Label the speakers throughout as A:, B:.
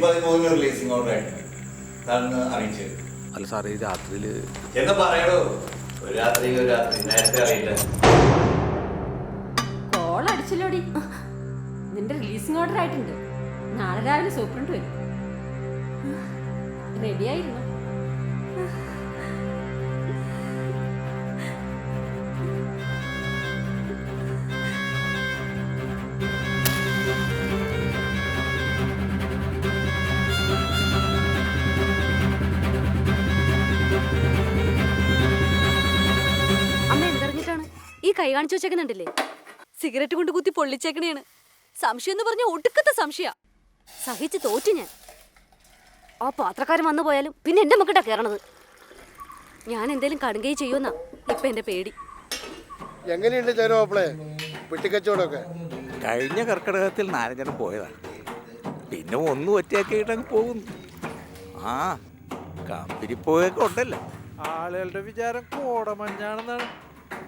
A: നൂറ്റി പതിമൂന്ന് releasing order ആയിട്ടുണ്ട് സാറിന് അറിയിച്ചത്
B: അല്ല സാറേ ഈ രാത്രിയിൽ
A: എന്ന് പറയണോ ഒരു രാത്രി ഒരു രാത്രി. നേരത്തെ അറിയില്ല.
C: കോൾ അടിച്ചല്ലോടി. നിന്റെ റിലീസിംഗ് ഓർഡർ ആയിട്ടുണ്ട്. നാളെ രാവിലെ സൂപ്രണ്ട് വരും. റെഡി
D: കൈ കാണിച്ചു വെച്ചേക്കുന്നുണ്ടല്ലേ? സിഗരറ്റ് കൊണ്ട് കുത്തി പൊള്ളിച്ചേക്കണേണ്. സംശയം എന്ന് പറഞ്ഞ ഒടുക്കത്തെ സംശയ. സഹിച്ച് തോറ്റു ഞാൻ. ആ പാത്രക്കാരൻ വന്നു പോയാലും പിന്നെ എന്റെ മക്കട്ടാ കയറണത് ഞാൻ എന്തേലും കടുങ്കൈ ചെയ്യുമെന്നാ ഇപ്പൊ എന്റെ പേടി.
E: എങ്ങനെയുണ്ട് ചേരോപ്പളെ വെട്ടിക്കച്ചവടമൊക്കെ?
B: കഴിഞ്ഞ കർക്കിടകത്തിൽ നാരഞ്ചനം പോയതാണ് പിന്നെ ഒന്നും ഒറ്റയാക്കിയിട്ട് അങ്ങ് പോകുന്നു. ആ കമ്പനി പോയൊക്കെ ഉണ്ടല്ലോ.
F: ആളുകളുടെ വിചാരം കോടമഞ്ഞാണെന്നാണ്.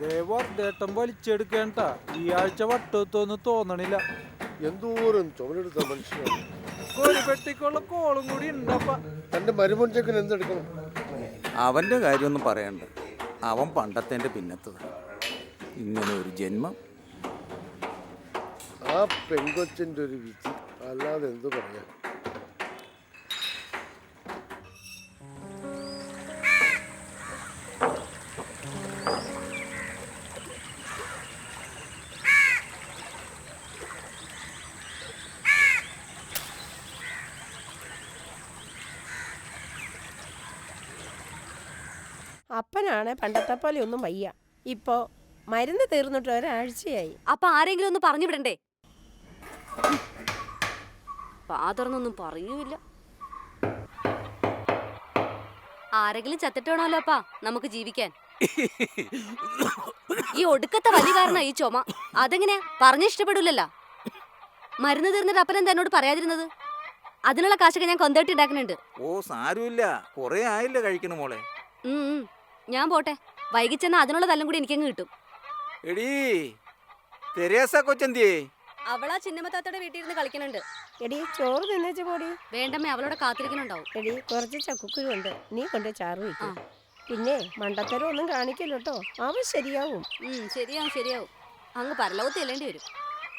F: ദേവർദ്ധേട്ടം വലിച്ചെടുക്കേണ്ട ഈ ആഴ്ച വട്ടത്തൊന്നും തോന്നണില്ല.
E: എന്തോരം ചുമലെടുത്ത മനുഷ്യനാണ്
F: പെട്ടിക്കുള്ള കോളും കൂടി ഉണ്ടപ്പ.
E: തന്റെ മരുമോൻ ചെക്കൻ എന്തെടുക്കണം?
B: അവന്റെ കാര്യമൊന്നും പറയണ്ട. അവൻ പണ്ടത്തെ പിന്നത്തത്. ഇങ്ങനെ ഒരു ജന്മം.
E: ആ പെങ്കൊച്ചിന്റെ ഒരു വിധി അല്ലാതെ എന്തു പറയാൻ?
G: അപ്പനാണ് പണ്ടത്തെ പോലെ ഒന്നും വയ്യ. ഇപ്പോ മരുന്ന് തീർന്നിട്ട് ഒരാഴ്ചയായി.
D: അപ്പൊ ആരെങ്കിലും ഒന്ന് പറഞ്ഞു വിടണ്ടേ പാതറന്നൊന്നും പറയൂല ആരെങ്കിലും ചത്തിട്ടാണല്ലോ അപ്പാ നമുക്ക് ജീവിക്കാൻ? ഈ ഒടുക്കത്തെ വലി കാരണ ഈ ചുമ. അതെങ്ങനെ പറഞ്ഞിഷ്ടപ്പെടില്ലല്ലോ മരുന്ന് തീർന്നിട്ട് അപ്പനെന്താ എന്നോട് പറയാതിരുന്നത്? അതിനുള്ള കാശൊക്കെ ഞാൻ കൊന്തേട്ടി ഉണ്ടാക്കുന്നുണ്ട്.
B: ഓ സാരമില്ല. കൊറേ ആയില്ല കഴിക്കണ മോളെ.
D: ഉം, ഉം. ഞാൻ പോട്ടെ. വൈകിച്ചെന്നാ അതിനുള്ള തല്ലും കൂടി എനിക്കങ്ങ് കിട്ടും.
B: എടീ തെരേസ കൊച്ചന്തിയേ?
D: അവളാ ചിന്നമത്താത്തയുടെ വീട്ടിൽ ഇരുന്ന് കളിക്കണുണ്ട്.
G: എടി ചോറ് തിന്നേച്ച് പോടി.
D: വേണ്ടമ്മേ അവളോട് കാത്തിരിക്കണുണ്ടാവും.
G: എടി കുറച്ച് ചക്കുക്കുരുണ്ട്. നീ കൊണ്ട് ചാറ്. വയ്ക്കും. പിന്നെ മണ്ടത്തരം ഒന്നും കാണിക്കല്ലോ കേട്ടോ അവൻ ശരിയാവും.
D: ഉം, ശരിയാവും ശരിയാവും. അങ്ങ് പരലോകത്ത് ചെല്ലേണ്ടി വരും.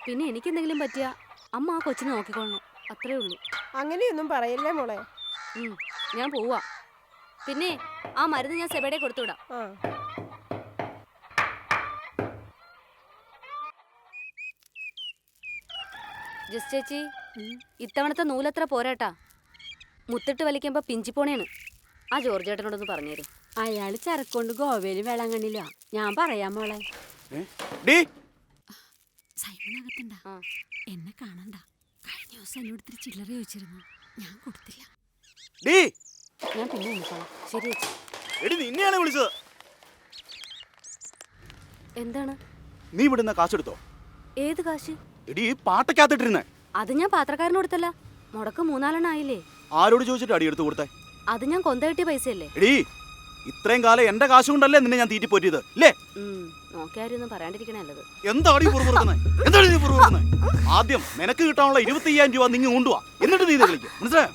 D: പിന്നെ എനിക്കെന്തെങ്കിലും പറ്റിയ അമ്മ ആ കൊച്ചിനെ നോക്കിക്കൊള്ളണം. അത്രേ ഉള്ളൂ.
G: അങ്ങനെയൊന്നും പറയല്ലേ മോളെ?
D: ഉം, ഞാൻ പോവാ. പിന്നെ ആ മരുന്ന് ഞാൻ സെബയുടെ കൊടുത്തുവിടാം ജസ്റ്റ് ചേച്ചി ഇത്തവണത്തെ നൂലത്ര പോരാട്ടാ? മുത്തിട്ട് വലിക്കുമ്പോ പിഞ്ചിപ്പോണേണ്. ആ ജോർജ് പറഞ്ഞു പറഞ്ഞേരും.
C: അയാൾ ചരക്കൊണ്ട് ഗോവയിൽ വേളാങ്കണ്ണില്ല ഞാൻ പറയാം മോളെ. സൈമനകത്തുണ്ട. എന്നെ കാണണ്ട. കഴിഞ്ഞ ദിവസം എന്നോട് ഇത്തിരി ചില്ലറ ചോദിച്ചിരുന്നു. ഞാൻ കൊടുത്തില്ല.
B: ഡീ!
D: ഞാൻ പിന്നെ നോക്കാം ശരി
H: എടി നിന്നെയാണ് വിളിച്ചത്.
D: എന്താണ്?
H: നീ ഇവിടുന്ന് കാശെടുത്തോ
D: ഏത് കാശ്?
H: എടി ഈ പാട്ടയ്ക്കകത്തിട്ടിരുന്നേ.
D: അത് ഞാൻ പാത്രക്കാരനോടുത്തല്ല മുടക്ക് മൂന്നാലെണ്ണം ആയില്ലേ?
H: ആരോട് ചോദിച്ചിട്ട് അടി എടുത്തു കൊടുത്തേ?
D: അത് ഞാൻ കൊന്ത കിട്ടിയ പൈസയല്ലേ?
H: എടി ഇത്രയും കാലം എന്റെ കാശ് കൊണ്ടല്ലേ നിന്നെ ഞാൻ തീറ്റി പോറ്റിയത് അല്ലേ?
D: ഉം, നോക്കിയാരും പറയാണ്ടിരിക്കണേ നല്ലത്.
H: എന്താണ് എന്താണ് ആദ്യം നിനക്ക് കിട്ടാനുള്ള ഇരുപത്തി അയ്യായിരം രൂപ നിങ്ങൾ കൊണ്ടുവാ. എന്നിട്ട് നീ വിളിക്കും. മനസ്സിലായോ?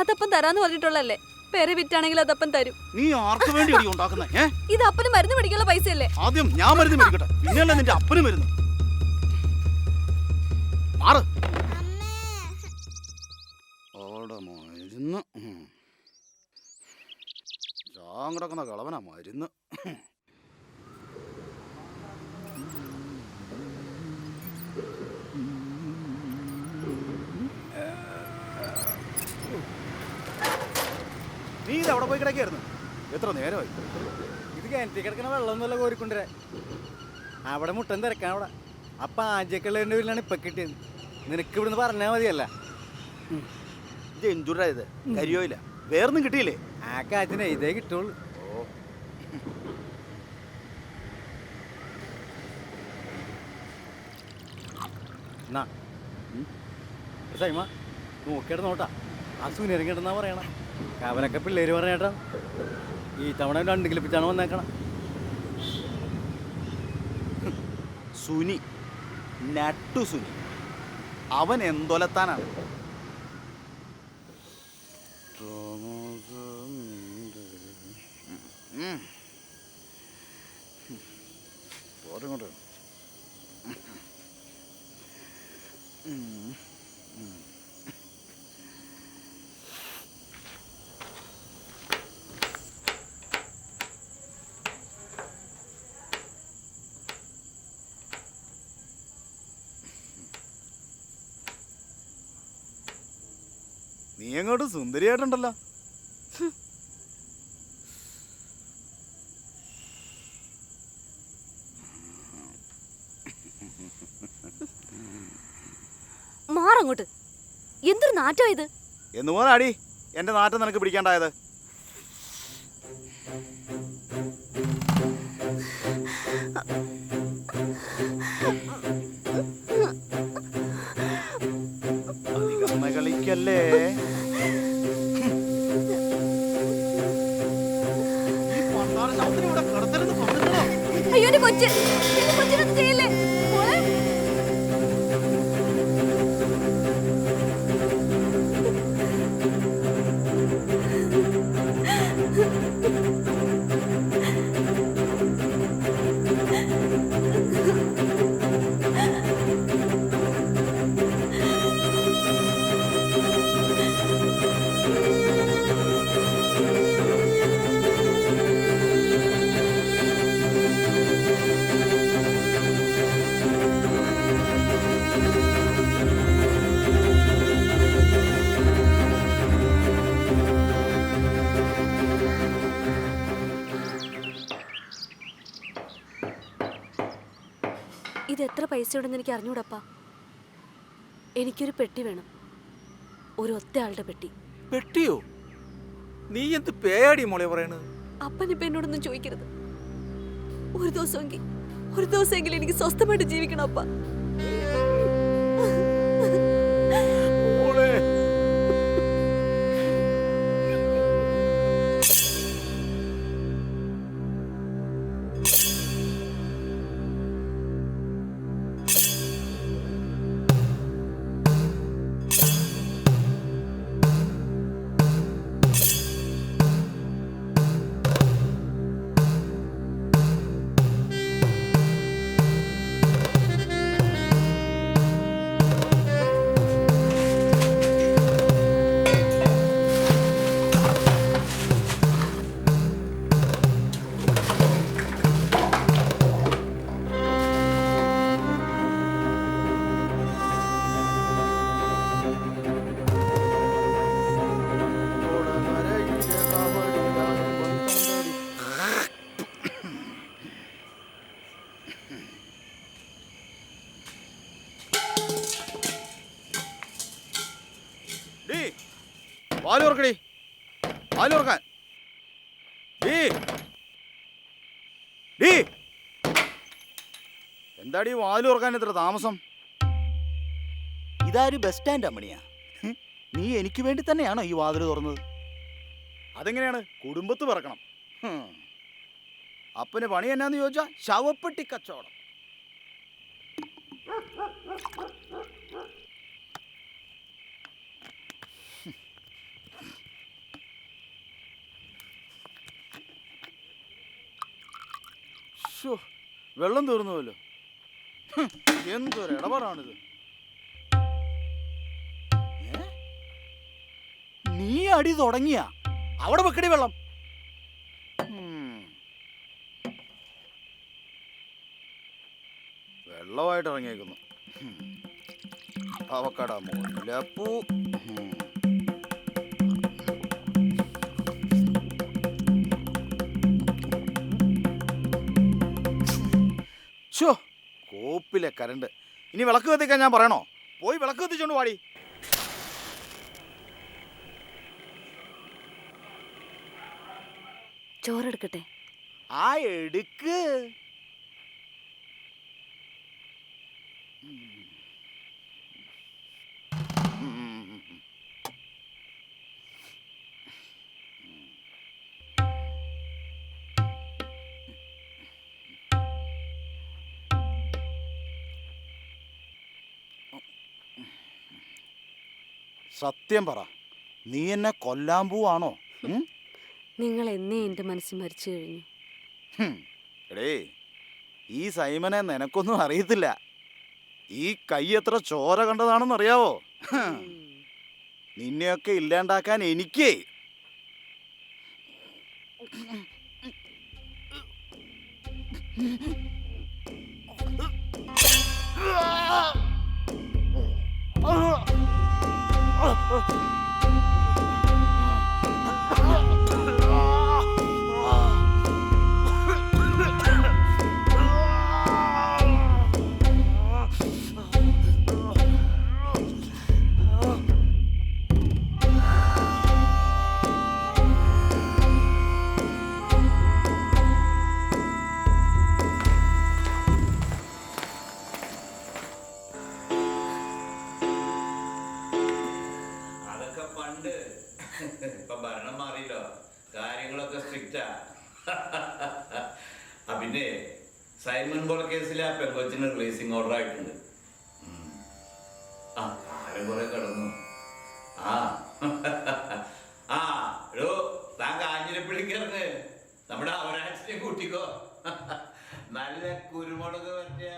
D: അതപ്പം തരാന്ന് പറഞ്ഞിട്ടുള്ളല്ലേ പേരെ വിറ്റാണെങ്കിൽ അതപ്പം തരും.
H: നീ ആർക്ക് വേണ്ടി ഉണ്ടാക്കുന്നേ?
D: ഇത് അപ്പന് മരുന്ന് പിടിക്കാനുള്ള പൈസയല്ലേ?
H: ആദ്യം ഞാൻ മരുന്ന് മേടിക്കട്ടെ. പിന്നെയല്ലേ നിന്റെ അപ്പന് മരുന്ന്? മാറ്. ഓടെ മരുന്ന്. കിടക്കുന്ന കളവനാ മരുന്ന്. നീ ഇത് അവിടെ പോയി കിടക്കായിരുന്നു എത്ര നേരമായി?
F: ഇത് കിണറ്റി കിടക്കുന്ന വെള്ളം നല്ല കോരിക്കൊണ്ടുവരാൻ. അവിടെ മുട്ടൻ തിരക്കാൻ അവിടെ. അപ്പൊ ആദ്യക്കുള്ളതിന്റെ വീട്ടിലാണ് ഇപ്പൊ കിട്ടിയത്. നിനക്ക് ഇവിടുന്ന് പറഞ്ഞാൽ മതിയല്ല.
H: ഇത് എഞ്ചുറായത് കരിയോയില്ല വേറൊന്നും കിട്ടിയില്ലേ?
F: ആ കാറ്റിനെ ഇതേ കിട്ടുള്ളൂ. എന്നാ. സൈമ നോക്കിയിട്ട് നോട്ടാ. ആ സുനിയരം പറയണേ പറയണ. അവനൊക്കെ പിള്ളേര് പറഞ്ഞേട്ടാ ഈ തവണ രണ്ട് കിലിപ്പിച്ചാണ് വന്നേക്കണം.
H: സുനി നട്ടു സുനി. അവൻ എന്തൊലത്താനാണ്? ഓരോ പോരെ നീ അങ്ങോട്ട് സുന്ദരിയായിട്ടുണ്ടല്ലോ.
D: മാറങ്ങോട്ട്. എന്തൊരു നാറ്റോ ഇത്?
H: എന്ന് പോലാടി എന്റെ നാറ്റം നിനക്ക് പിടിക്കാണ്ടായത്. കളിക്കല്ലേ?
D: അയ്യോ എന്റെ കൊച്ച് എന്റെ കൊച്ചിനൊന്നും ഇത് ഉണ്ടെന്ന് എനിക്ക് അറിഞ്ഞൂടപ്പാ. എനിക്കൊരു പെട്ടി വേണം. ഒരു ഒറ്റ ആളുടെ പെട്ടി.
B: പെട്ടിയോ? നീ എന്ത് പേയാടി മോളെ പറയണത്
D: അപ്പനിപ്പ എന്നോടൊന്നും ചോദിക്കരുത്. ഒരു ദിവസമെങ്കിൽ ഒരു ദിവസമെങ്കിലും എനിക്ക് സ്വസ്ഥമായിട്ട് ജീവിക്കണം അപ്പ.
H: ഡീ. ഡീ. എന്താടി വാൽ തുറക്കാൻ ഇത്ര താമസം? ഇതാര് ബസ് സ്റ്റാൻഡ് അമ്മണിയാ? നീ എനിക്ക് വേണ്ടി തന്നെയാണോ ഈ വാതിൽ തുറന്നത്? അതെങ്ങനെയാണ്? കുടുംബത്ത് പറക്കണം. അപ്പന് പണി എന്നാന്ന് ചോദിച്ചാ ശവപ്പെട്ടി കച്ചവടം. വെള്ളം തീർന്നുവല്ലോ. എന്തൊരു ഇടപാടാണിത്? നീ അടി തുടങ്ങിയ? അവിടെ വെക്കടി വെള്ളം. വെള്ളമായിട്ട് ഇറങ്ങിയേക്കുന്നു. അവക്കട മുല്ലപ്പൂ. ഷോ കോപ്പിലെ കരണ്ട്. ഇനി വിളക്ക് കത്തിക്കാൻ ഞാൻ പറയണോ? പോയി വിളക്ക് കത്തിച്ചോണ്ട് പാടി
D: ചോറെടുക്കട്ടെ.
H: ആ എടുക്ക്. സത്യം പറ. നീ എന്നെ കൊല്ലാൻ പോവാണോ?
D: നിങ്ങൾ എന്നേ എന്റെ മനസ്സിൽ മരിച്ചു കഴിഞ്ഞു?
H: എടേ ഈ സൈമനെ നിനക്കൊന്നും അറിയത്തില്ല. ഈ കൈ എത്ര ചോര കണ്ടതാണെന്ന് അറിയാവോ. നിന്നെയൊക്കെ ഇല്ലാണ്ടാക്കാൻ എനിക്കേ.
A: 嗯。പണ്ട് ഇപ്പൊ ഭരണം മാറിയല്ലോ. കാര്യങ്ങളൊക്കെ സ്ട്രിക്റ്റാ ആ. പിന്നെ സൈമൺ ബോൾ കേസിൽ ആ പെങ്കൊച്ചിന് റിലീസിങ് ഓർഡർ ആയിട്ടുണ്ട്. ആ കാലം കുറെ കിടന്നു. ആ. ആ എടോ താൻ കാഞ്ഞിരപ്പള്ളിക്കിറങ്ങ് നമ്മുടെ അവരാച്ചിനെ കൂട്ടിക്കോ. നല്ല കുരുമുളക് പറ്റിയ